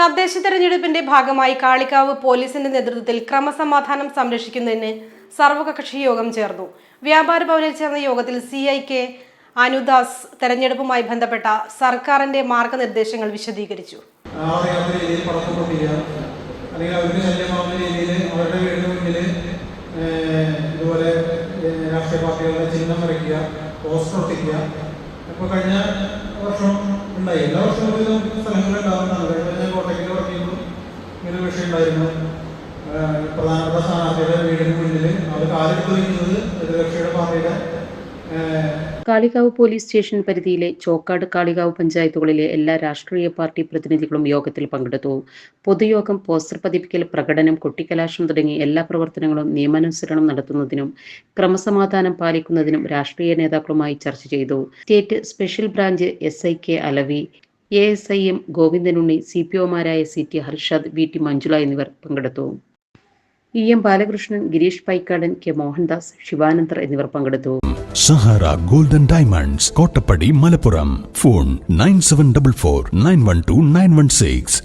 തദ്ദേശ തെരഞ്ഞെടുപ്പിന്റെ ഭാഗമായി കാളിക്കാവ് പോലീസിന്റെ നേതൃത്വത്തിൽ ക്രമസമാധാനം സംരക്ഷിക്കുന്നതിന് സർവകക്ഷി യോഗം ചേർന്നു. വ്യാപാര ഭവനിൽ ചേർന്ന യോഗത്തിൽ സി ഐ കെ അനുദാസ് തെരഞ്ഞെടുപ്പുമായി ബന്ധപ്പെട്ട സർക്കാരിന്റെ മാർഗനിർദ്ദേശങ്ങൾ വിശദീകരിച്ചു. അല്ലെങ്കിൽ അവരുടെ ഇതുപോലെ ചിഹ്നം പോസ്റ്റർ ഒട്ടിക്കുക. ഇപ്പോൾ കഴിഞ്ഞ വർഷം ഉണ്ടായി. എല്ലാ വർഷവും സ്ഥലങ്ങളിൽ പ്രധാനപ്പെട്ട സ്ഥാനാർത്ഥിയുടെ വീടിന് മുന്നിൽ അവർ പാർട്ടിയുടെ കാളികാവ് പോലീസ് സ്റ്റേഷൻ പരിധിയിലെ ചോക്കാട് കാളികാവ് പഞ്ചായത്തുകളിലെ എല്ലാ രാഷ്ട്രീയ പാർട്ടി പ്രതിനിധികളും യോഗത്തിൽ പങ്കെടുത്തു. പൊതുയോഗം പോസ്റ്റർ പതിപ്പിക്കൽ പ്രകടനം കൊട്ടിക്കലാശം തുടങ്ങി എല്ലാ പ്രവർത്തനങ്ങളും നിയമാനുസരണം നടത്തുന്നതിനും ക്രമസമാധാനം പാലിക്കുന്നതിനും രാഷ്ട്രീയ നേതാക്കളുമായി ചർച്ച ചെയ്തു. State special branch S I K Alavi A S I M Govindanunni C P ഒമാരായ C T Harshad V T Manjula എന്നിവർ പങ്കെടുത്തു. E M Balakrishnan Gireesh Paikkadan K Mohandas Sivanandar എന്നിവർ പങ്കെടുത്തു. Sahara golden diamonds Kottappadi Malappuram. Phone nine seven double four nine one two nine one six.